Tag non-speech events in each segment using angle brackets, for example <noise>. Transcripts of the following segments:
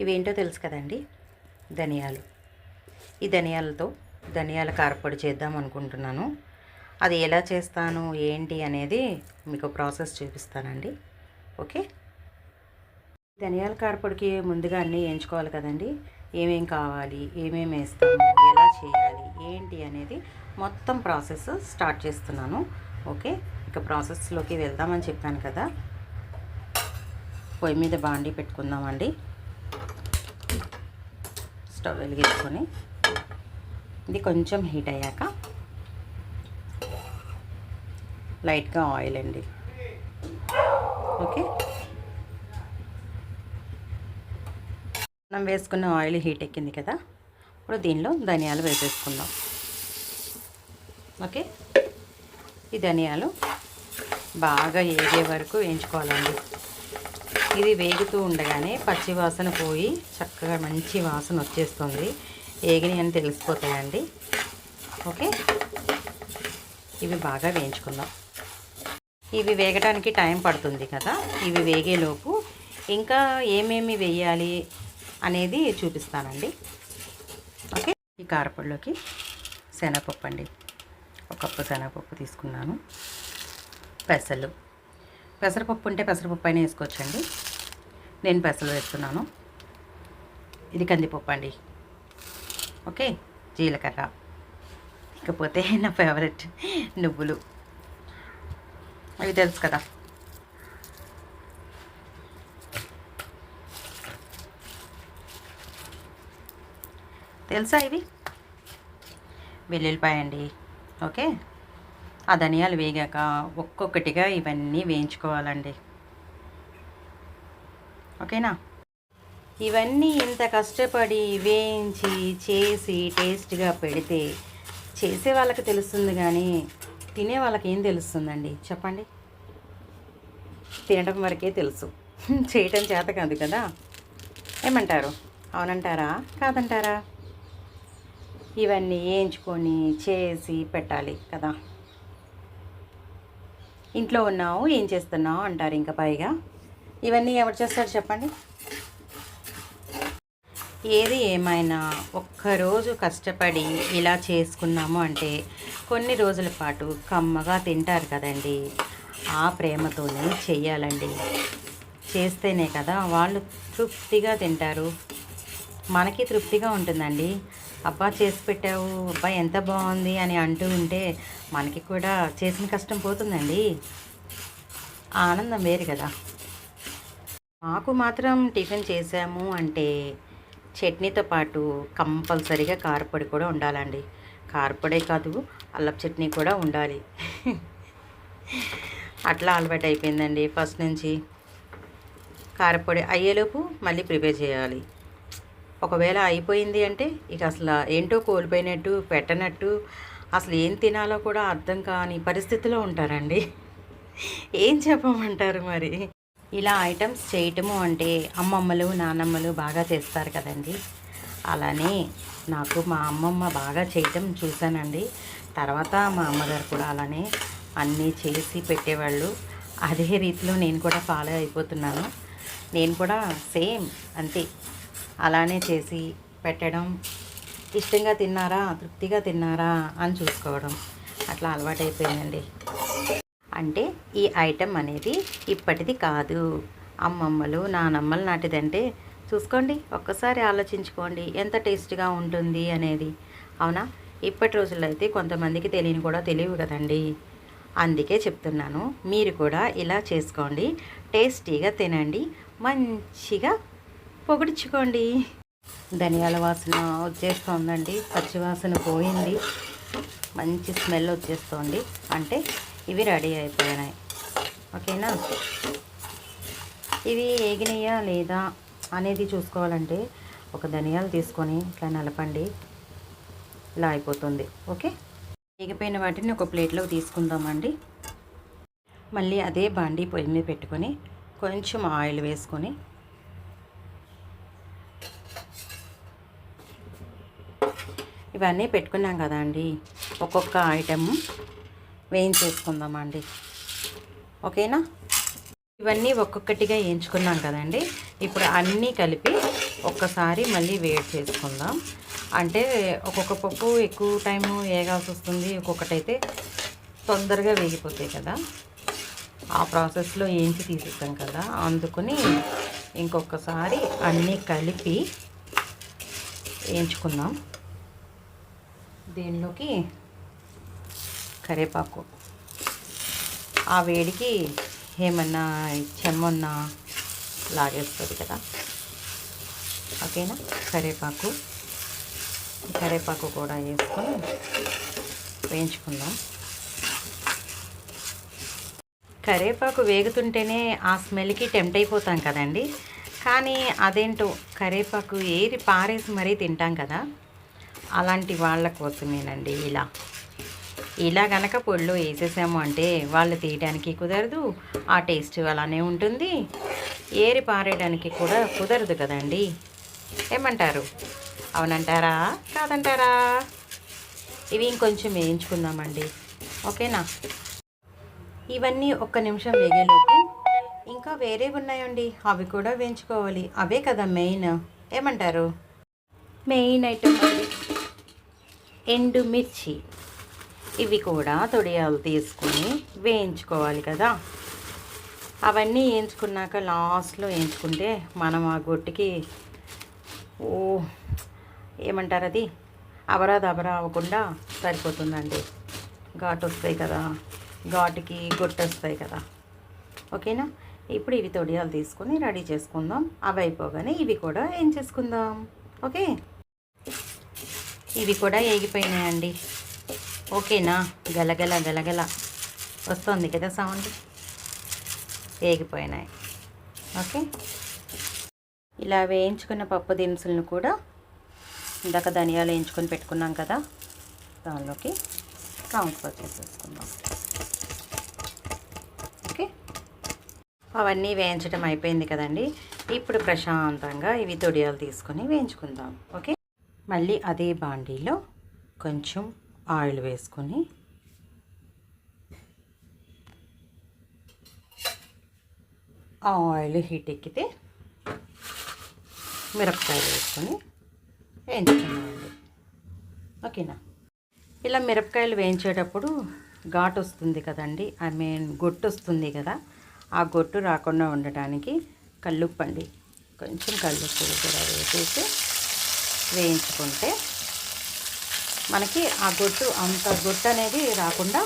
ఇవేంటో తెలుసు కదండి? ధనియాలు. ఈ ధనియాలతో ధనియాల కారపొడి చేద్దాం అనుకుంటున్నాను. అది ఎలా చేస్తాను ఏంటి అనేది మీకు ప్రాసెస్ చూపిస్తానండి. ఓకే? ధనియాల కారపొడికి ముందుగా అన్నీ వేయించుకోవాలి కదండి. ఏమేం కావాలి ఏమేమి వేస్తాము ఎలా చేయాలి ఏంటి అనేది మొత్తం ప్రాసెస్ స్టార్ట్ చేస్తున్నాను. ఓకే? ఇక ప్రాసెస్లోకి వెళ్దామని చెప్పాను కదా. పొయ్యి మీద బాండి పెట్టుకుందామండి. స్టవ్ వెలిగించుకొని ఇది కొంచెం హీట్ అయ్యాక లైట్గా ఆయిల్ అండి. ఓకే? మనం వేసుకున్న ఆయిల్ హీట్ ఎక్కింది కదా? ఇప్పుడు దీనిలో ధనియాలు వేసేసుకుందాం. ఓకే? ఈ ధనియాలు బాగా ఏగే వరకు వేయించుకోవాలండి. ఇది వేగుతూ ఉండగానే పచ్చి వాసన పోయి చక్కగా మంచి వాసన వచ్చేస్తుంది. ఏగిని అని తెలిసిపోతాయండి. ఓకే? ఇవి బాగా వేయించుకుందాం. ఇవి వేగడానికి టైం పడుతుంది కదా. ఇవి వేగేలోపు ఇంకా ఏమేమి వేయాలి అనేది చూపిస్తానండి. ఓకే? ఈ కారపొడిలోకి శనగపప్పు అండి ఒక కప్పు శనగపప్పు తీసుకున్నాను. పెసలు. పెసరపప్పు ఉంటే పెసరపప్పు అయినా వేసుకోవచ్చండి. నేను పెసలు వేస్తున్నాను. ఇది కందిపప్పు అండి. ఓకే? జీలకర్ర. ఇకపోతే <laughs> నా ఫేవరెట్ నువ్వులు. అవి తెలుసు కదా. తెలుసా ఇవి? వెల్లుల్లిపాయ అండి ఓకే? ఆ ధనియాలు వేగాక ఒక్కొక్కటిగా ఇవన్నీ వేయించుకోవాలండి. ఓకేనా? ఇవన్నీ ఇంత కష్టపడి వేయించి చేసి టేస్ట్గా పెడితే చేసే వాళ్ళకి తెలుస్తుంది కానీ తినే వాళ్ళకి ఏం తెలుస్తుందండి? చెప్పండి. తినడం వరకే తెలుసు. <laughs> చేయటం చేత కాదు కదా? ఏమంటారు? అవునంటారా? కాదంటారా? ఇవన్నీ వేయించుకొని చేసి పెట్టాలి కదా? ఇంట్లో ఉన్నావు ఏం చేస్తున్నావు అంటారు ఇంకా పైగా. ఇవన్నీ ఎవరు చేస్తారు చెప్పండి. ఏది ఏమైనా ఒక్కరోజు కష్టపడి ఇలా చేసుకున్నాము అంటే కొన్ని రోజుల పాటు కమ్మగా తింటారు కదండి. ఆ ప్రేమతోనే చెయ్యాలండి. చేస్తేనే కదా వాళ్ళు తృప్తిగా తింటారు. మనకి తృప్తిగా ఉంటుందండి. అబ్బా చేసి పెట్టావు అబ్బా ఎంత బాగుంది అని అంటూ ఉంటే మనకి కూడా చేసిన కష్టం పోతుందండి. ఆనందం వేరు కదా. మాకు మాత్రం టిఫిన్ చేసాము అంటే చట్నీతో పాటు కంపల్సరీగా కారపొడి కూడా ఉండాలండి. కారపొడే కాదు అల్లపు చట్నీ కూడా ఉండాలి. అట్లా అలవాటు అయిపోయిందండి ఫస్ట్ నుంచి. కారపొడి అయ్యేలోపు మళ్ళీ ప్రిపేర్ చేయాలి. ఒకవేళ అయిపోయింది అంటే ఇక అసలు ఏంటో కోల్పోయినట్టు పెట్టనట్టు అసలు ఏం తినాలో కూడా అర్థం కాని పరిస్థితిలో ఉంటారండి. ఏం చెప్పమంటారు మరి? ఇలా ఐటమ్స్ చేయటము అంటే అమ్మమ్మలు నానమ్మలు బాగా చేస్తారు కదండి. అలానే నాకు మా అమ్మమ్మ బాగా చేయటం చూశానండి. తర్వాత మా అమ్మగారు కూడా అలానే అన్నీ చేసి పెట్టేవాళ్ళు. అదే రీతిలో నేను కూడా ఫాలో అయిపోతున్నాను. నేను కూడా సేమ్ అంతే. అలానే చేసి పెట్టడం. ఇష్టంగా తిన్నారా? తృప్తిగా తిన్నారా? అని చూసుకోవడం. అట్లా అలవాటైపోయిందండి. అంటే ఈ ఐటెం అనేది ఇప్పటిది కాదు. అమ్మమ్మలు నానమ్మలు నాటిదంటే చూసుకోండి ఒక్కసారి ఆలోచించుకోండి ఎంత టేస్ట్గా ఉంటుంది అనేది. అవునా? ఇప్పటి రోజుల్లో అయితే కొంతమందికి తెలియని కూడా తెలియవు కదండి. అందుకే చెప్తున్నాను మీరు కూడా ఇలా చేసుకోండి. టేస్టీగా తినండి. మంచిగా పొగిడించుకోండి ధనియాల వాసన వచ్చేస్తుందండి. పచ్చి వాసన పోయింది. మంచి స్మెల్ వచ్చేస్తుంది. అంటే ఇవి రెడీ అయిపోయినాయి. ఓకేనా? ఇవి ఏగినాయా లేదా అనేది చూసుకోవాలంటే ఒక ధనియాలు తీసుకొని ఇట్లా నలపండి. ఇలా అయిపోతుంది. ఓకే? ఏగిపోయిన వాటిని ఒక ప్లేట్లో తీసుకుందామండి. మళ్ళీ అదే బాండీ పొయ్యి మీద పెట్టుకొని కొంచెం ఆయిల్ వేసుకొని ఇవన్నీ పెట్టుకున్నాం కదా అండి ఒక్కొక్క ఐటెం వేయించేసుకుందామండి. ఓకేనా? ఇవన్నీ ఒక్కొక్కటిగా వేయించుకున్నాం కదండి. ఇప్పుడు అన్నీ కలిపి ఒక్కసారి మళ్ళీ వేడి చేసుకుందాం. అంటే ఒక్కొక్క పప్పు ఎక్కువ టైము వేగాల్సి వస్తుంది. ఒక్కొక్కటైతే తొందరగా వేగిపోతాయి కదా. ఆ ప్రాసెస్లో ఏంచి తీసేస్తాం కదా. అందుకుని ఇంకొకసారి అన్నీ కలిపి వేయించుకుందాం. దీనిలోకి? కరివేపాకు ఆ వేడికి ఏమన్నా చెమ్మన్నా లాగేస్తుంది కదా. ఓకేనా? కరివేపాకు కరివేపాకు కూడా వేసుకొని వేయించుకుందాం. కరివేపాకు వేగుతుంటేనే ఆ స్మెల్కి టెంప్ట్ అయిపోతాం కదండి. కానీ అదేంటో కరివేపాకు ఏరి పారేసి మరీ తింటాం కదా. అలాంటి వాళ్ళ కోసమేనండి ఇలా. ఇలా గనక పొడిలో వేసేసాము అంటే వాళ్ళు తీయడానికి కుదరదు ఆ టేస్ట్ అలానే ఉంటుంది. ఏరి పారేయడానికి కూడా కుదరదు కదండి. ఏమంటారు? అవునంటారా? కాదంటారా? ఇవి ఇంకొంచెం వేయించుకుందామండి. ఓకేనా? ఇవన్నీ ఒక్క నిమిషం వేగేలోపు. ఇంకా వేరే ఉన్నాయండి. అవి కూడా వేయించుకోవాలి. అవే కదా మెయిన్. ఏమంటారు? మెయిన్ ఐటమ్ అండి. ఎండుమిర్చి ఇవి కూడా తొడియాలు తీసుకుని వేయించుకోవాలి కదా. అవన్నీ వేయించుకున్నాక లాస్ట్లో వేయించుకుంటే మనం ఆ గొట్టికి ఓ ఏమంటారు అది? అబరా దబరా అవ్వకుండా సరిపోతుందండి. ఘాటు వస్తాయి కదా. ఘాటుకి గొట్టు వస్తాయి కదా. ఓకేనా? ఇప్పుడు ఇవి తొడియాలు తీసుకొని రెడీ చేసుకుందాం. అవి అయిపోగానే ఇవి కూడా ఏం చేసుకుందాం ఓకే? ఇవి కూడా ఏగిపోయినాయండి. ఓకేనా? గలగల గలగల. వస్తుంది కదా సౌండ్? వేగిపోయినాయి ఓకే? ఇలా వేయించుకున్న పప్పు దినుసులను కూడా ఇందాక ధనియాలు వేయించుకొని పెట్టుకున్నాం కదా. దానిలోకి ట్రాన్స్ఫర్ చేసేసుకుందాం ఓకే? అవన్నీ వేయించడం అయిపోయింది కదండి. ఇప్పుడు ప్రశాంతంగా ఇవి తొడియాలు తీసుకొని వేయించుకుందాం. ఓకే? మళ్ళీ అదే బాండీలో కొంచెం ఆయిల్ వేసుకొని ఆ ఆయిల్ హీట్ ఎక్కితే మిరపకాయలు వేసుకొని వేయించుకున్నామండి ఓకేనా? ఇలా మిరపకాయలు వేయించేటప్పుడు ఘాటు వస్తుంది కదండి ఐ మీన్ గొట్టు వస్తుంది కదా ఆ గొట్టు రాకుండా ఉండటానికి కల్లుప్పండి. కొంచెం కల్లుప్పు కూడా వేసేసి వేయించుకుంటే మనకి ఆ గొట్టు అంత గొట్టు అనేది రాకుండా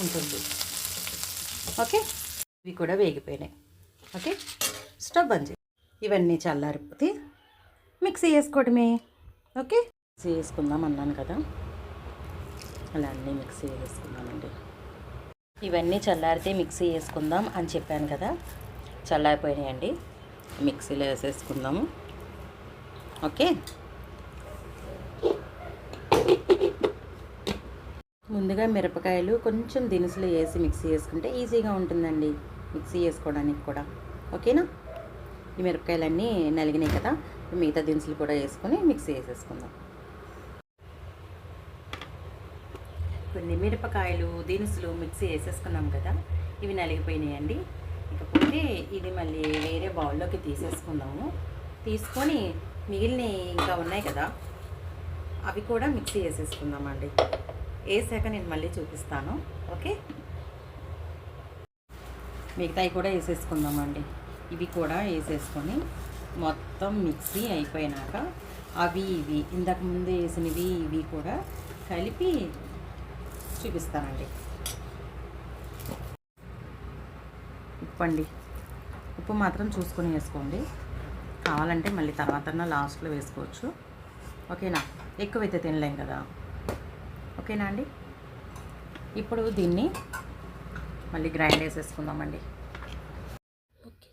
ఉంటుంది. ఓకే? ఇవి కూడా వేగిపోయినాయి. ఓకే? స్టవ్ బంద్ చేయి. ఇవన్నీ చల్లారిపోతే మిక్సీ వేసుకోవడమే. ఓకే? మిక్సీ వేసుకుందాం అన్నాను కదా. అలా అన్నీ మిక్సీ వేసుకుందామండి ఇవన్నీ చల్లారితే మిక్సీ వేసుకుందాం అని చెప్పాను కదా. చల్లారిపోయినాయండి. మిక్సీలో వేసేసుకుందాము. ఓకే? ముందుగా మిరపకాయలు కొంచెం దినుసులు వేసి మిక్సీ వేసుకుంటే ఈజీగా ఉంటుందండి మిక్సీ చేసుకోవడానికి కూడా. ఓకేనా? ఈ మిరపకాయలన్నీ నలిగినాయి కదా మిగతా దినుసులు కూడా వేసుకొని మిక్సీ వేసేసుకుందాం. కొన్ని మిరపకాయలు దినుసులు మిక్సీ వేసేసుకున్నాం కదా ఇవి నలిగిపోయినాయండి. ఇకపోతే ఇది మళ్ళీ వేరే బౌల్లోకి తీసేసుకుందాము. తీసుకొని మిగిలిన ఇంకా ఉన్నాయి కదా అవి కూడా మిక్సీ వేసేసుకుందామండి. వేసాక నేను మళ్ళీ చూపిస్తాను. ఓకే? మిగతాయి కూడా వేసేసుకుందామండి. ఇవి కూడా వేసేసుకొని మొత్తం మిక్సీ అయిపోయినాక అవి ఇవి ఇంతకు ముందు వేసినవి ఇవి కూడా కలిపి చూపిస్తానండి. ఉప్పండి. ఉప్పు మాత్రం చూసుకొని వేసుకోండి. కావాలంటే మళ్ళీ తర్వాత లాస్ట్లో వేసుకోవచ్చు. ఓకేనా? ఎక్కువైతే తినలేం కదా. ఓకేనా అండి? ఇప్పుడు దీన్ని మళ్ళీ గ్రైండ్ వేసేసుకుందామండి ఓకే.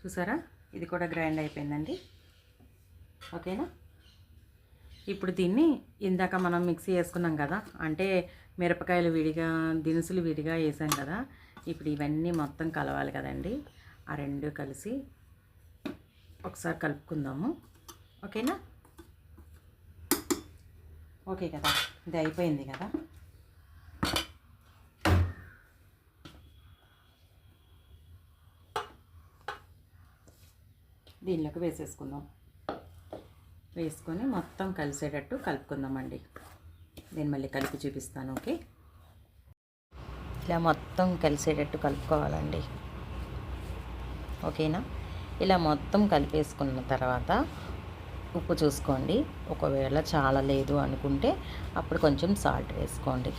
చూసారా? ఇది కూడా గ్రైండ్ అయిపోయిందండి. ఓకేనా? ఇప్పుడు దీన్ని ఇందాక మనం మిక్సీ వేసుకున్నాం కదా అంటే మిరపకాయలు విడిగా దినుసులు విడిగా వేసాం కదా ఇప్పుడు ఇవన్నీ మొత్తం కలవాలి కదండి. ఆ రెండు కలిసి ఒకసారి కలుపుకుందాము. ఓకేనా? ఓకే కదా ఇది అయిపోయింది కదా. దీనిలోకి వేసేసుకుందాం. వేసుకొని మొత్తం కలిసేటట్టు కలుపుకుందామండి. నేను మళ్ళీ కలిపి చూపిస్తాను ఓకే? ఇలా మొత్తం కలిసేటట్టు కలుపుకోవాలండి. ఓకేనా? ఇలా మొత్తం కలిపేసుకున్న తర్వాత ఉప్పు చూసుకోండి. ఒకవేళ చాలా లేదు అనుకుంటే అప్పుడు కొంచెం సాల్ట్ వేసుకోండి.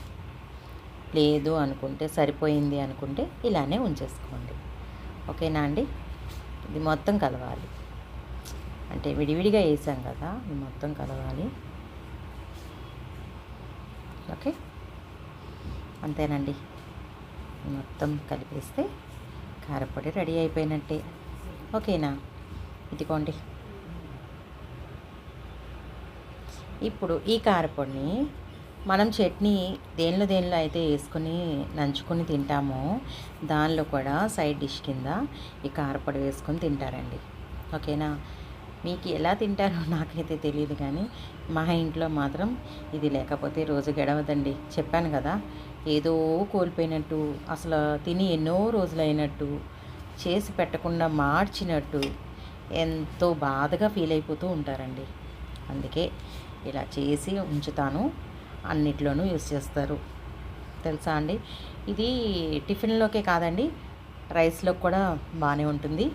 లేదు అనుకుంటే సరిపోయింది అనుకుంటే ఇలానే ఉంచేసుకోండి. ఓకేనా అండి? ఇది మొత్తం కలవాలి. అంటే విడివిడిగా వేసాం కదా ఇది మొత్తం కలవాలి. ఓకే? అంతేనండి. మొత్తం కలిపేస్తే కారపొడి రెడీ అయిపోయినట్టే. ఓకేనా? ఇదిగోండి. ఇప్పుడు ఈ కారపొడిని మనం చట్నీ దేనిలో దేనిలో అయితే వేసుకొని నంచుకొని తింటామో దానిలో కూడా సైడ్ డిష్ కింద ఈ కారపొడి వేసుకొని తింటారండి. ఓకేనా? మీకు ఎలా తింటారో నాకైతే తెలియదు కానీ మా ఇంట్లో మాత్రం ఇది లేకపోతే రోజు గడవదండి. చెప్పాను కదా ఏదో కోల్పోయినట్టు అసలు తిని ఎన్నో రోజులైనట్టు చేసి పెట్టకుండా మార్చినట్టు ఎంతో బాధగా ఫీల్ అయిపోతూ ఉంటారండి. అందుకే ఇలా చేసి ఉంచుతాను. అన్నిట్లోనూ యూస్ చేస్తారు. తెలుసా అండి? ఇది టిఫిన్లోకే కాదండి రైస్లో కూడా బాగానే ఉంటుంది.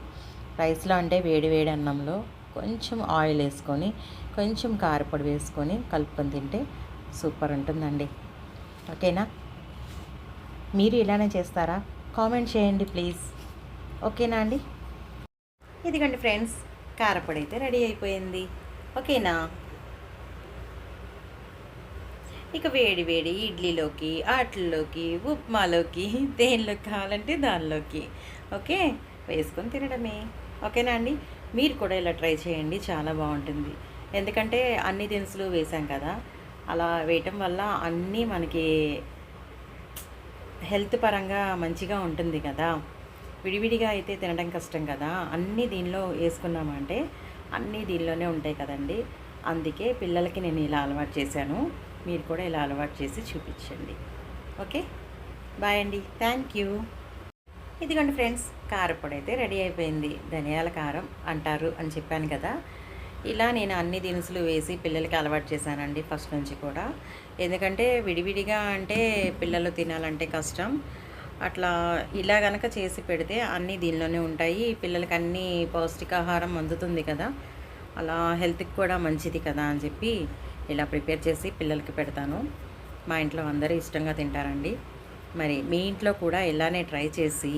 రైస్లో అంటే వేడి వేడి అన్నంలో కొంచెం ఆయిల్ వేసుకొని కొంచెం కారపొడి వేసుకొని కలుపుకొని తింటే సూపర్ ఉంటుందండి. ఓకేనా? మీరు ఇలానే చేస్తారా? కామెంట్ చేయండి ప్లీజ్. ఓకేనా అండి? ఇదిగండి ఫ్రెండ్స్ కారపొడి అయితే రెడీ అయిపోయింది. ఓకేనా? ఇక వేడి వేడి ఇడ్లీలోకి ఆట్లలోకి ఉప్మాలోకి దేనిలోకి కావాలంటే దానిలోకి ఓకే? వేసుకొని తినడమే. ఓకేనా అండి? మీరు కూడా ఇలా ట్రై చేయండి చాలా బాగుంటుంది. ఎందుకంటే అన్ని దినుసులు వేసాం కదా అలా వేయటం వల్ల అన్నీ మనకి హెల్త్ పరంగా మంచిగా ఉంటుంది కదా. విడివిడిగా అయితే తినడం కష్టం కదా. అన్నీ దీనిలో వేసుకున్నామంటే అన్నీ దీనిలోనే ఉంటాయి కదండి. అందుకే పిల్లలకి నేను ఇలా అలవాటు చేశాను. మీరు కూడా ఇలా అలవాటు చేసి చూపించండి. ఓకే? బాయ్ అండి. Thank you. ఇదిగోండి ఫ్రెండ్స్ కారపొడి అయితే రెడీ అయిపోయింది. ధనియాల కారం అంటారు అని చెప్పాను కదా. ఇలా నేను అన్ని దినుసులు వేసి పిల్లలకి అలవాటు చేశానండి ఫస్ట్ నుంచి కూడా. ఎందుకంటే విడివిడిగా అంటే పిల్లలు తినాలంటే కష్టం. అట్లా ఇలా గనక చేసి పెడితే అన్నీ దీనిలోనే ఉంటాయి. పిల్లలకి అన్నీ పౌష్టికాహారం అందుతుంది కదా. అలా హెల్త్కి కూడా మంచిది కదా అని చెప్పి ఇలా ప్రిపేర్ చేసి పిల్లలకి పెడతాను. మా ఇంట్లో అందరూ ఇష్టంగా తింటారండి. మరి మీ ఇంట్లో కూడా ఇలానే ట్రై చేసి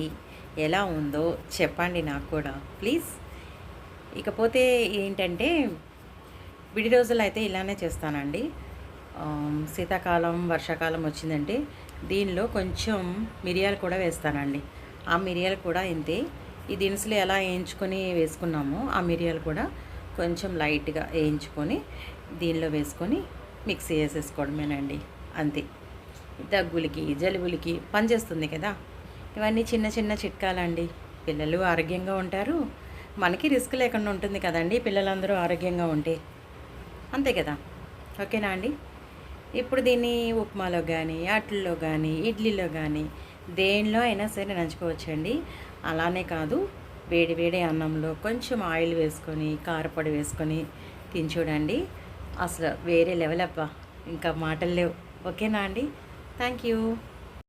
ఎలా ఉందో చెప్పండి నాకు కూడా. ప్లీజ్. ఇకపోతే ఏంటంటే విడి రోజులు అయితే ఇలానే చేస్తానండి. శీతాకాలం వర్షాకాలం వచ్చిందంటే దీనిలో కొంచెం మిరియాలు కూడా వేస్తానండి. ఆ మిరియాలు కూడా ఇంతే. ఈ దినుసులు ఎలా వేయించుకొని వేసుకున్నామో ఆ మిరియాలు కూడా కొంచెం లైట్గా వేయించుకొని దీనిలో వేసుకొని మిక్సీ వేసేసుకోవడమేనండి అంతే. దగ్గులకి జలుబులకి పనిచేస్తుంది కదా. ఇవన్నీ చిన్న చిన్న చిట్కాలండి. పిల్లలు ఆరోగ్యంగా ఉంటారు. మనకి రిస్క్ లేకుండా ఉంటుంది కదండి పిల్లలందరూ ఆరోగ్యంగా ఉంటే. అంతే కదా. ఓకేనా అండి? ఇప్పుడు దీన్ని ఉప్మాలో కానీ అట్లలో కానీ ఇడ్లీలో కానీ దేనిలో అయినా సరే నంచుకోవచ్చండి. అలానే కాదు వేడి వేడి అన్నంలో కొంచెం ఆయిల్ వేసుకొని కారపొడి వేసుకొని తిని చూడండి. అసలు వేరే లెవెల్ అబ్బా. ఇంకా మాటలు లేవు. ఓకేనా అండి? Thank you.